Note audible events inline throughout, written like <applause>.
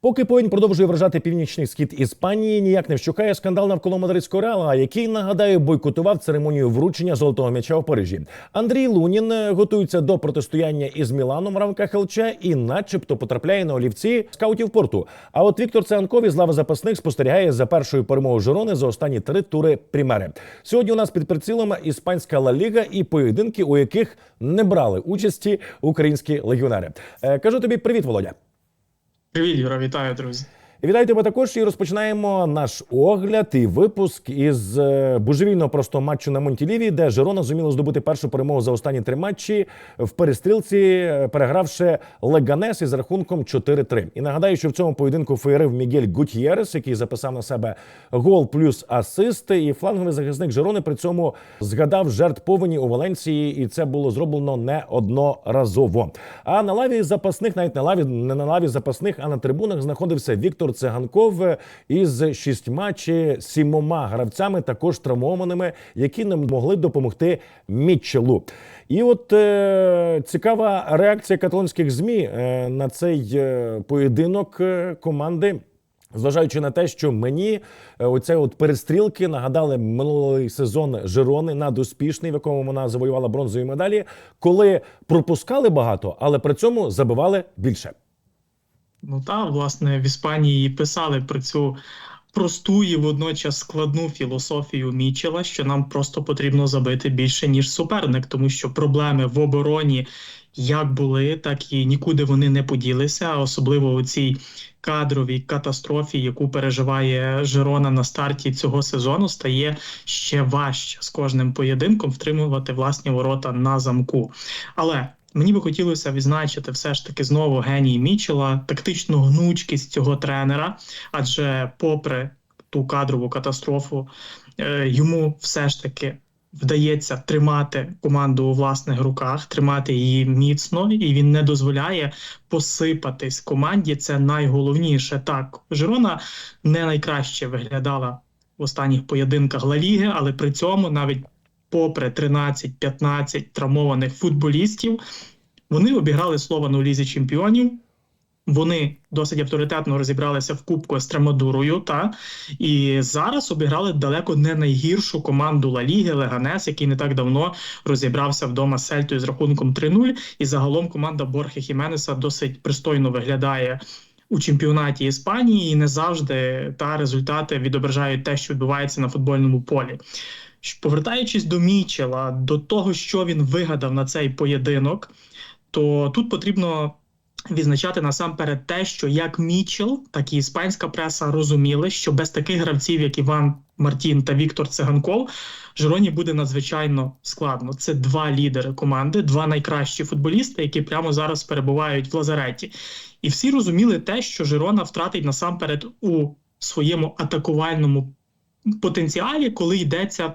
Поки повінь продовжує вражати північний схід Іспанії, ніяк не вщухає скандал навколо мадридського реала, який нагадаю бойкотував церемонію вручення золотого м'яча у Парижі. Андрій Лунін е, готується до протистояння із Міланом в рамках ЛЧ і, начебто, потрапляє на олівці скаутів порту. А от Віктор Циганков із лави запасних спостерігає за першою перемогою Жирони за останні три тури Прімери. Сьогодні у нас під прицілом іспанська Ла Ліга і поєдинки, у яких не брали участі українські легіонери. Е, Кажу тобі привіт, Володя. Привіт, Юра, вітаю, друзі. Вітаю тебе також і розпочинаємо наш огляд і випуск із е, божевільного просто матчу на Монтіліві, де Жирона зуміла здобути першу перемогу за останні три матчі в перестрілці, е, перегравши Леганес із рахунком 4-3. І нагадаю, що в цьому поєдинку феєрив Мігель Гутьєрес, який записав на себе гол плюс асист. І фланговий захисник Жирони при цьому згадав жертв повені у Валенції, і це було зроблено неодноразово. А на лаві запасних, навіть на лаві, не на лаві запасних, а на трибунах знаходився Віктор Циганков із шістьма чи сімома гравцями, також травмованими, які не могли допомогти Мітчелу. І от е, цікава реакція каталонських змі е, на цей е, поєдинок е, команди. Зважаючи на те, що мені е, оце от перестрілки нагадали минулий сезон Жирони надуспішний, в якому вона завоювала бронзові медалі, коли пропускали багато, але при цьому забивали більше. Ну та власне в Іспанії писали про цю просту і водночас складну філософію Мічела, що нам просто потрібно забити більше ніж суперник, тому що проблеми в обороні як були, так і нікуди вони не поділися, особливо у цій кадровій катастрофі, яку переживає Жирона на старті цього сезону, стає ще важче з кожним поєдинком втримувати власні ворота на замку. Але Мені би хотілося відзначити все ж таки знову геній Мічела, тактичну гнучкість цього тренера, адже, попри ту кадрову катастрофу, е, йому все ж таки вдається тримати команду у власних руках, тримати її міцно, і він не дозволяє посипатись команді. Це найголовніше. Так, Жирона не найкраще виглядала в останніх поєдинках Ла Ліги, але при цьому навіть попри 13-15 травмованих футболістів, вони обіграли Слован у лізі чемпіонів. Вони досить авторитетно розібралися в Кубку Естремадурою, та і зараз обіграли далеко не найгіршу команду Ла Ліги Леганес, який не так давно розібрався вдома з Сельтою з рахунком 3-0. І загалом команда Борхе Хіменеса досить пристойно виглядає у чемпіонаті Іспанії, і не завжди та результати відображають те, що відбувається на футбольному полі. Повертаючись до Мічела, до того, що він вигадав на цей поєдинок, то тут потрібно відзначати насамперед те, що як Мічел, так і іспанська преса розуміли, що без таких гравців, як Іван Мартін та Віктор Циганков, Жироні буде надзвичайно складно. Це два лідери команди, два найкращі футболісти, які прямо зараз перебувають в лазареті. І всі розуміли те, що Жирона втратить насамперед у своєму атакувальному потенціалі, коли йдеться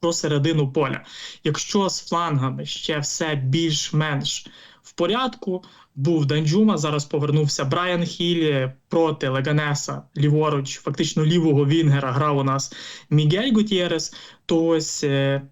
про середину поля. Якщо з флангами ще все більш-менш в порядку, був Данджума, зараз повернувся Брайан Хілі проти Леганеса, ліворуч, фактично лівого Вінгера грав у нас Мігель Гутєрес, то ось е,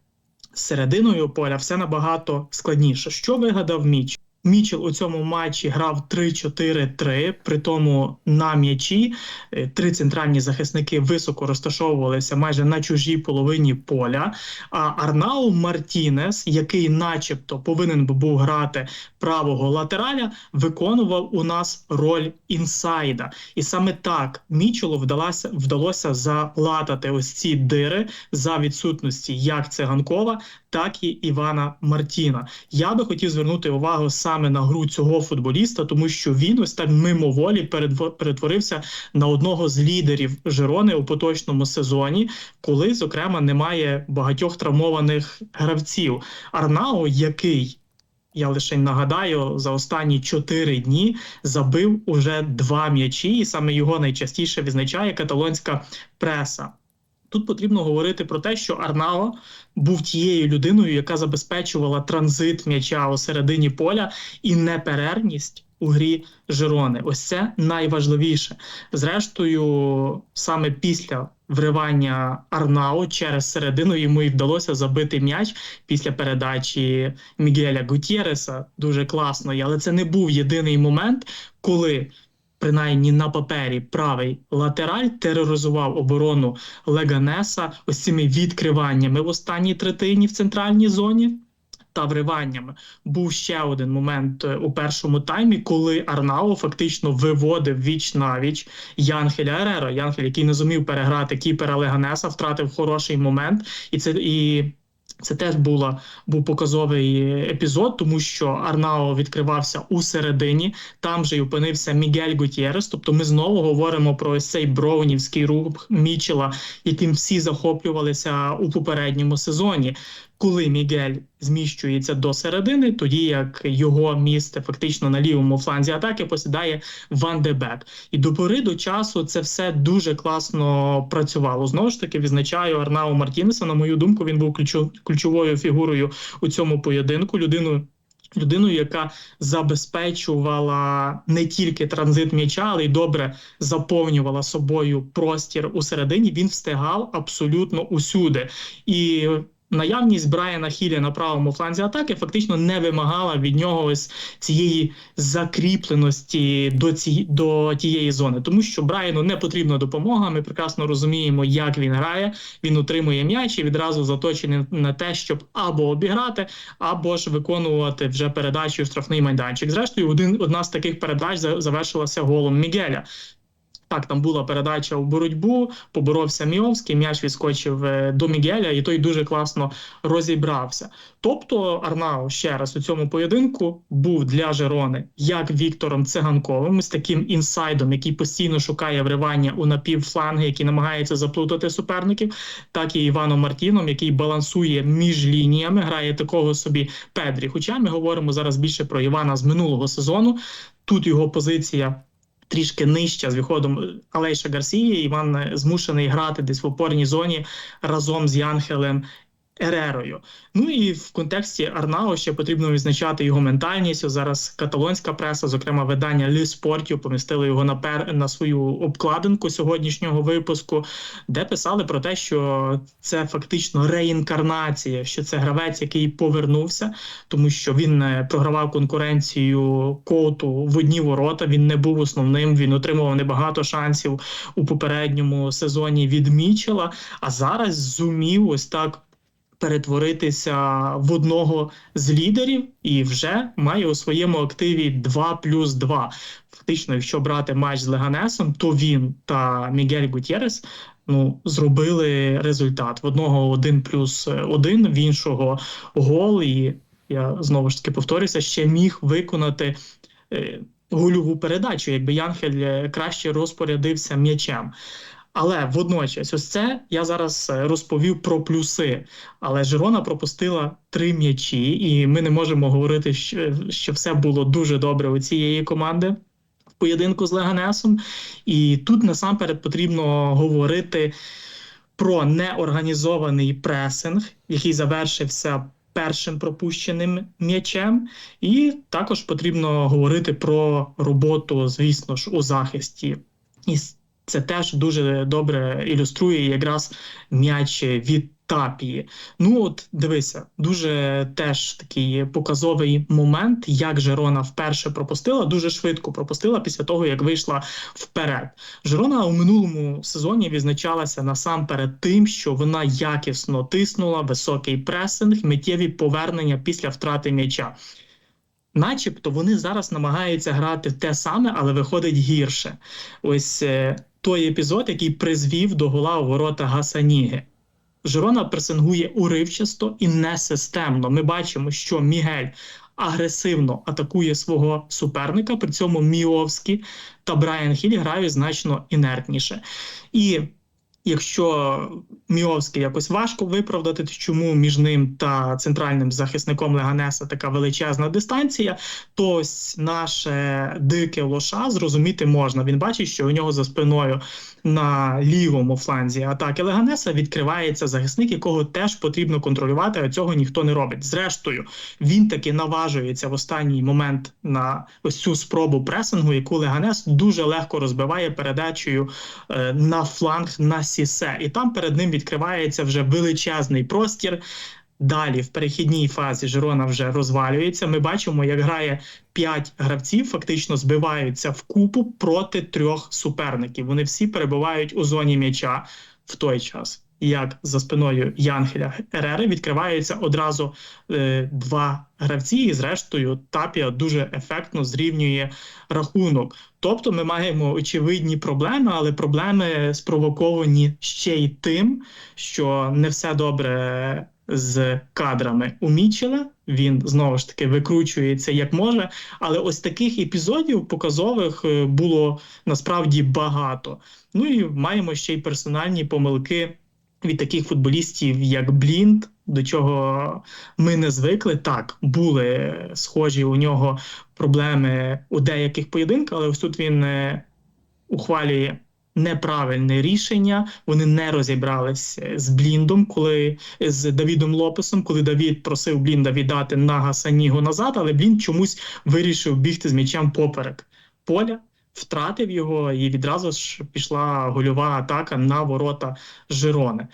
серединою поля все набагато складніше. Що вигадав Міч? Мічел у цьому матчі грав 3-4-3, при тому на м'ячі е, три центральні захисники високо розташовувалися майже на чужій половині поля. А Арнау Мартінес, який, начебто, повинен був грати правого латераля, виконував у нас роль інсайда. І саме так Мічелу вдалося вдалося залатати ось ці дири за відсутності як циганкова, так і Івана Мартіна. Я би хотів звернути увагу саме на гру цього футболіста, тому що він ось так мимоволі перетворився на одного з лідерів Жирони у поточному сезоні, коли, зокрема, немає багатьох травмованих гравців. Арнао, який я лише нагадаю, за останні чотири дні забив уже два м'ячі, і саме його найчастіше відзначає каталонська преса. Тут потрібно говорити про те, що Арнао був тією людиною, яка забезпечувала транзит м'яча у середині поля і неперервність у грі Жирони. Ось це найважливіше. Зрештою, саме після вривання Арнау через середину йому і вдалося забити м'яч після передачі Мігеля Гутєреса. Дуже класної, але це не був єдиний момент, коли. Принаймні на папері правий латераль тероризував оборону Леганеса ось цими відкриваннями в останній третині в центральній зоні та вриваннями. Був ще один момент е, у першому таймі, коли Арнао фактично виводив віч на віч Янхеля Ерера. Янхель, який не зумів переграти кіпера Леганеса, втратив хороший момент, і це і. Це теж була був показовий епізод, тому що Арнао відкривався у середині. Там же й опинився Мігель Гутєрес. Тобто, ми знову говоримо про цей броунівський рух Мічела, яким всі захоплювалися у попередньому сезоні. Коли Мігель зміщується до середини, тоді як його місце фактично на лівому фланзі атаки посідає Ван де Бек. І до пори до часу це все дуже класно працювало. Знову ж таки, відзначаю Арнау Мартінеса. На мою думку, він був ключовою фігурою у цьому поєдинку. Людиною. Людиною, яка забезпечувала не тільки транзит м'яча, але й добре заповнювала собою простір у середині. Він встигав абсолютно усюди. І наявність Брайана Хілля на правому фланзі атаки фактично не вимагала від нього ось цієї закріпленості до ці, до тієї зони, тому що Брайану не потрібна допомога. Ми прекрасно розуміємо, як він грає. Він отримує м'яч і відразу заточений на те, щоб або обіграти, або ж виконувати вже передачу в штрафний майданчик. Зрештою, один одна з таких передач завершилася голом Мігеля. Так, там була передача у боротьбу, поборовся Міовський, м'яч відскочив е, до Мігеля, і той дуже класно розібрався. Тобто Арнау ще раз у цьому поєдинку був для Жерони як Віктором Циганковим з таким інсайдом, який постійно шукає вривання у напівфланги, який намагається заплутати суперників, так і Іваном Мартіном, який балансує між лініями, грає такого собі Педрі. Хоча ми говоримо зараз більше про Івана з минулого сезону. Тут його позиція трішки нижча з виходом Алейша Гарсії. Іван змушений грати десь в опорній зоні разом з Янхелем. Ерерою. Ну і в контексті Арнао ще потрібно відзначати його ментальність. Зараз каталонська преса, зокрема видання Лі Спортів, помістили його на пер на свою обкладинку сьогоднішнього випуску, де писали про те, що це фактично реінкарнація, що це гравець, який повернувся, тому що він е, програвав конкуренцію коуту в одні ворота. Він не був основним. Він отримував небагато шансів у попередньому сезоні від Мічела. А зараз зумів ось так перетворитися в одного з лідерів і вже має у своєму активі 2 плюс 2. Фактично, якщо брати матч з Леганесом, то він та Мігель Гутєрес ну, зробили результат. В одного 1 плюс 1, в іншого гол. І я знову ж таки повторюся, ще міг виконати. е, Гольову передачу, якби Янхель е, краще розпорядився м'ячем. Але водночас, ось це я зараз е, розповів про плюси. Але Жирона пропустила три м'ячі, і ми не можемо говорити, що, що все було дуже добре у цієї команди в поєдинку з Леганесом. І тут насамперед потрібно говорити про неорганізований пресинг, який завершився першим пропущеним м'ячем, і також потрібно говорити про роботу, звісно ж, у захисті. І це теж дуже добре ілюструє якраз м'яч від Тапії. Ну от дивися, дуже теж такий показовий момент, як Жерона вперше пропустила, дуже швидко пропустила після того, як вийшла вперед. Жерона у минулому сезоні відзначалася насамперед тим, що вона якісно тиснула високий пресинг, миттєві повернення після втрати м'яча. Начебто вони зараз намагаються грати те саме, але виходить гірше. Ось е, той епізод, який призвів до гола у ворота Гасаніги. Жирона пресингує уривчасто і несистемно. Ми бачимо, що Мігель агресивно атакує свого суперника, при цьому Міовський та Брайан Хіль грають значно інертніше. І Якщо Міовський якось важко виправдати, чому між ним та центральним захисником Леганеса така величезна дистанція, то ось наше дике лоша зрозуміти можна. Він бачить, що у нього за спиною на лівому фланзі атаки Леганеса відкривається захисник, якого теж потрібно контролювати, а цього ніхто не робить. Зрештою, він таки наважується в останній момент на ось цю спробу пресингу, яку Леганес дуже легко розбиває передачею е, на фланг на Сісе. І там перед ним відкривається вже величезний простір. Далі в перехідній фазі Жирона вже розвалюється. Ми бачимо, як грає п'ять гравців, фактично збиваються в купу проти трьох суперників. Вони всі перебувають у зоні м'яча в той час. Як за спиною Янхеля Ерери відкриваються одразу е, два гравці, і зрештою Тапія дуже ефектно зрівнює рахунок. Тобто ми маємо очевидні проблеми, але проблеми спровоковані ще й тим, що не все добре з кадрами у Мічела. Він знову ж таки викручується як може. Але ось таких епізодів показових е, було насправді багато. Ну і маємо ще й персональні помилки від таких футболістів, як Блінд, до чого ми не звикли. Так, були схожі у нього проблеми у деяких поєдинках, але ось тут він е, ухвалює неправильне рішення. Вони не розібрались з Бліндом, коли з Давідом Лопесом, коли Давід просив Блінда віддати на Гасанігу назад, але Блінд чомусь вирішив бігти з м'ячем поперек поля. Втратив його, і відразу ж пішла гольова атака на ворота Жирони.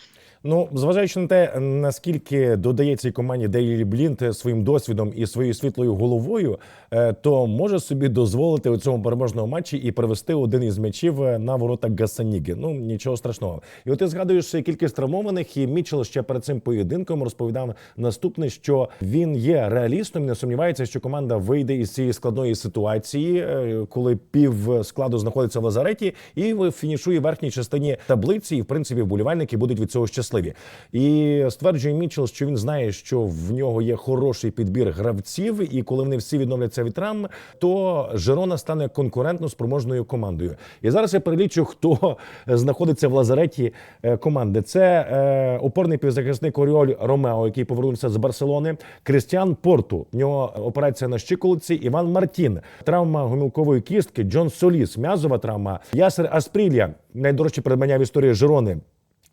Ну, зважаючи на те, наскільки додає цій команді Дейлі Блінт своїм досвідом і своєю світлою головою, е, то може собі дозволити у цьому переможному матчі і привести один із м'ячів е, на ворота Гасаніги. Ну нічого страшного. І от ти згадуєш кількість травмованих, і Мічел ще перед цим поєдинком розповідав наступне, що він є реалістом, не сумнівається, що команда вийде із цієї складної ситуації, е, коли пів складу знаходиться в лазареті, і фінішує в верхній частині таблиці. І в принципі вболівальники будуть від цього щасливі. І стверджує Мічел, що він знає, що в нього є хороший підбір гравців, і коли вони всі відновляться від травм, то Жерона стане конкурентно спроможною командою. І зараз я перелічу, хто знаходиться в лазареті е, команди. Це е, опорний півзахисник Оріоль Ромео, який повернувся з Барселони. Крістіан Порту. В нього операція на щиколиці. Іван Мартін, травма гомілкової кістки. Джон Соліс, м'язова травма. Ясер Аспрілля, найдорожче придбання в історії Жерони.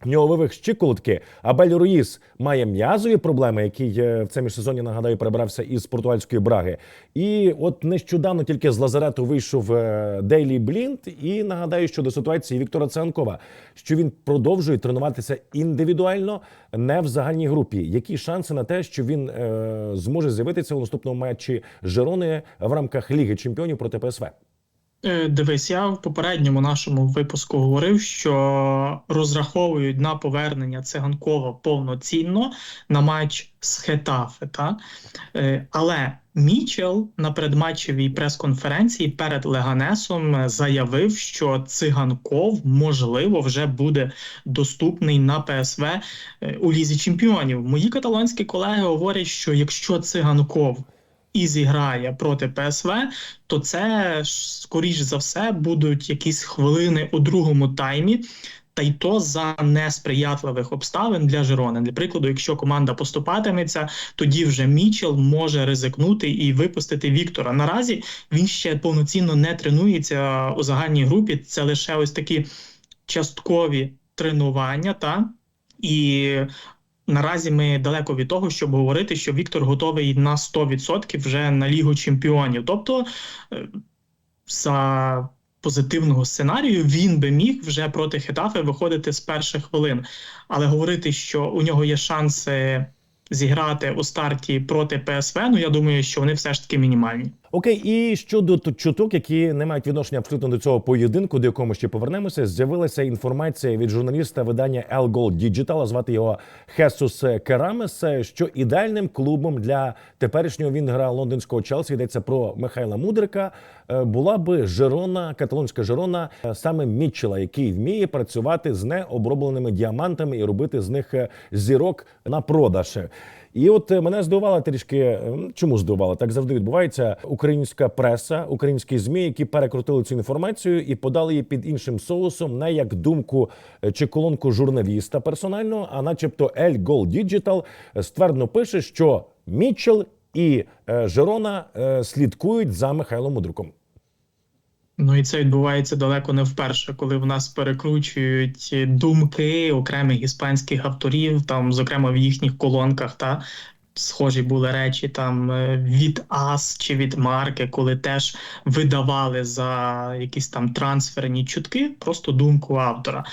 В нього вивих щиколотки. Абель Руїс має м'язові проблеми, який е, в це міжсезоння, нагадаю, перебрався із португальської браги. І от нещодавно тільки з лазарету вийшов Дейлі Блінт. І нагадаю щодо ситуації Віктора Циганкова, що він продовжує тренуватися індивідуально, не в загальній групі. Які шанси на те, що він е, зможе з'явитися у наступному матчі Жерони в рамках Ліги Чемпіонів проти ПСВ? Е, Дивись, я в попередньому нашому випуску говорив, що розраховують на повернення циганкова повноцінно на матч з Хетафе. Та? Е, Але Мічел на предматчевій прес-конференції перед Леганесом заявив, що циганков можливо вже буде доступний на ПСВ е, у лізі чемпіонів. Мої каталонські колеги говорять, що якщо циганков і зіграє проти ПСВ, то це скоріш за все будуть якісь хвилини у другому таймі. Та й то за несприятливих обставин для Жирони. Для прикладу, якщо команда поступатиметься, тоді вже Мічел може ризикнути і випустити Віктора. Наразі він ще повноцінно не тренується у загальній групі. Це лише ось такі часткові тренування, та і наразі ми далеко від того, щоб говорити, що Віктор готовий на 100% вже на Лігу Чемпіонів. Тобто е, за позитивного сценарію він би міг вже проти Хетафи виходити з перших хвилин. Але говорити, що у нього є шанси зіграти у старті проти ПСВ, ну я думаю, що вони все ж таки мінімальні. Окей, і щодо чуток, які не мають відношення абсолютно до цього поєдинку, до якого ми ще повернемося, з'явилася інформація від журналіста видання El Gold Digital, звати його Хесус Керамес, що ідеальним клубом для теперішнього вінгера лондонського Челсі йдеться про Михайла Мудрика. е, Була би Жерона, каталонська Жерона, е, саме Мітчела, який вміє працювати з необробленими діамантами і робити з них е, зірок на продаж. І от е, мене здивувала трішки. е, Чому здивувала? Так завжди відбувається. Українська преса, українські змі, які перекрутили цю інформацію і подали її під іншим соусом, не як думку е, чи колонку журналіста персонально, а начебто El Gold Digital ствердно пише, що Мітчелл і Жерона слідкують за Михайлом Мудриком. Ну і це відбувається далеко не вперше, коли в нас перекручують думки окремих іспанських авторів, там, зокрема в їхніх колонках, та схожі були речі там е, від АС чи від марки, коли теж видавали за якісь там трансферні чутки, просто думку автора.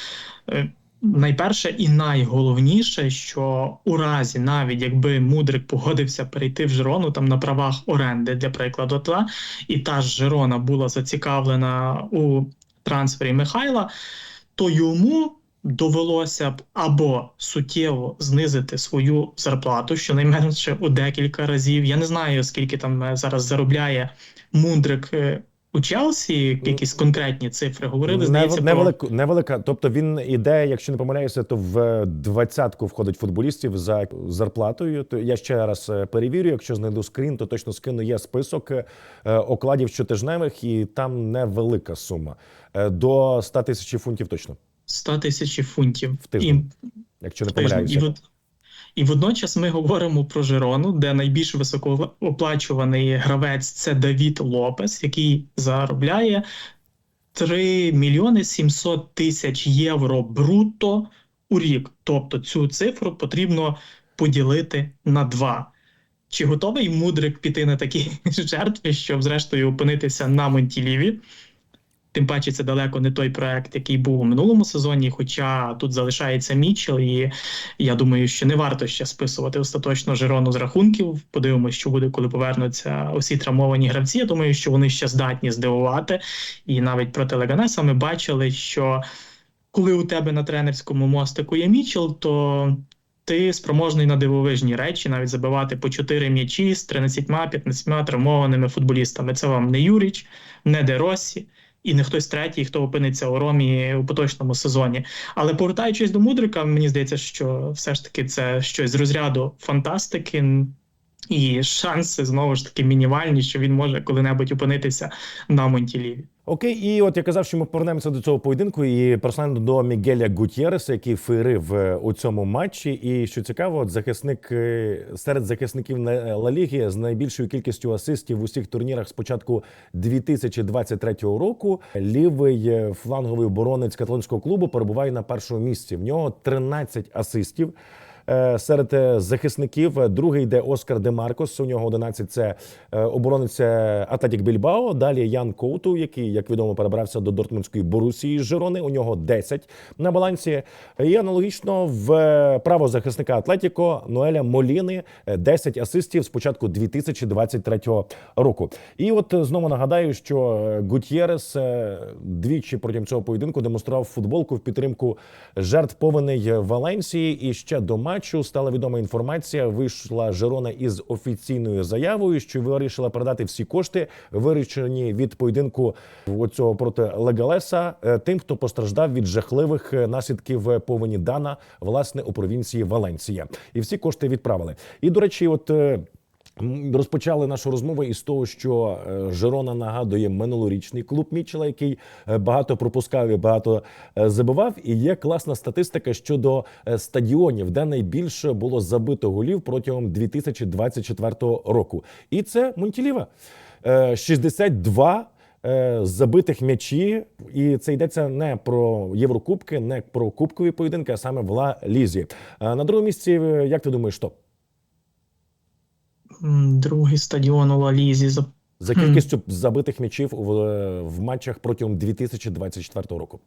Е, Найперше і найголовніше, що у разі, навіть якби мудрик погодився перейти в Жирону там на правах оренди, для прикладу, та і та ж Жирона була зацікавлена у трансфері Михайла, то йому довелося б або суттєво знизити свою зарплату, щонайменше у декілька разів. Я не знаю, скільки там е, зараз заробляє мудрик. Е, У Челсі якісь конкретні цифри говорили. Здається, Нев- про невелика. Тобто він іде, якщо не помиляюся, то в двадцятку входить футболістів за зарплатою. То я ще раз е, перевірю. Якщо знайду скрін, то точно скину. Є список е, окладів щотижневих, і там невелика сума Е, до 100 тисяч фунтів. Точно 100 тисяч фунтів. В тиждень, І якщо не. І, помиляюся. вод... і водночас ми говоримо про Жирону, де найбільш високооплачуваний гравець це Давід Лопес, який заробляє 3 мільйони 700 тисяч євро брутто у рік. Тобто цю цифру потрібно поділити на два. Чи готовий мудрик піти на такі <laughs> жертви, щоб зрештою опинитися на Монтіліві? Тим паче, це далеко не той проект, який був у минулому сезоні. Хоча тут залишається Мічел, і я думаю, що не варто ще списувати остаточно Жирону з рахунків. Подивимося, що буде, коли повернуться усі травмовані гравці. Я думаю, що вони ще здатні здивувати. І навіть проти Леганеса ми бачили, що коли у тебе на тренерському мостику є Мічел, то ти спроможний на дивовижні речі, навіть забивати по 4 м'ячі з 13-15 травмованими футболістами. Це вам не Юріч, не Деросі і не хтось третій, хто опиниться у Ромі у поточному сезоні. Але повертаючись до Мудрика, мені здається, що все ж таки це щось з розряду фантастики. І шанси знову ж таки мінімальні, що він може коли-небудь опинитися на Монтіліві. Окей, і от я казав, що ми повернемося до цього поєдинку і персонально до Мігеля Гутєреса, який феєрив е, у цьому матчі. І що цікаво, от захисник е, серед захисників на Ла Ліги з найбільшою кількістю асистів в усіх турнірах з початку 2023 року. Лівий е, фланговий оборонець каталонського клубу перебуває на першому місці. В нього 13 асистів. Е, Серед е, захисників е, другий йде Оскар Демаркос. У нього 11 – це оборонець Ататік Більбао. Далі Ян Коуту, який, як відомо, перебрався до Дортмундської Борусії з Жирони. У нього 10 на балансі. І аналогічно в правозахисника Атлетіко Ноеля Моліни е, 10 асистів з початку 2023 року. І от знову нагадаю, що Гутєрес двічі протягом цього поєдинку демонстрував футболку в підтримку жертв повеней Валенсії. І ще до матчу стала відома інформація. Вийшла Жерона із офіційною заявою, що вирішила передати всі кошти, вирішені від поєдинку оцього проти Легалеса, е, тим, хто постраждав від жахливих е, наслідків е, повені Дана, власне, у провінції Валенсія. І всі кошти відправили. І до речі, от. Розпочали нашу розмову із того, що е, Жерона нагадує минулорічний клуб Мічела, який е, багато пропускав і багато е, забивав. І є класна статистика щодо стадіонів, де найбільше було забито голів протягом 2024 року. І це Монтіліва. Е, 62 е, забитих м'ячі, і це йдеться не про Єврокубки, не про кубкові поєдинки, а саме в Ла Лізі. На другому місці, як ти думаєш, що? Другий стадіон у Лалізі за За кількістю забитих м'ячів в, в матчах протягом 2024 року.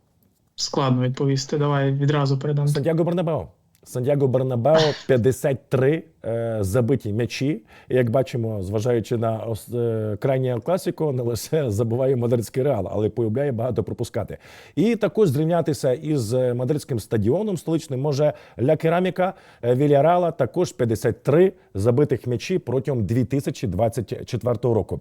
складно відповісти. Давай відразу передам. Сантьяго Бернабео. Сантьяго Бернабео <laughs> 53 е, забиті м'ячі. І, Як бачимо, зважаючи на е, крайнє класіко, не лише <laughs> забуває мадридський реал, але полюбляє багато пропускати. І також зрівнятися із е, мадридським стадіоном столичним може Ля Кераміка е, Вільярала, також 53 забитих м'ячі протягом 2024 року.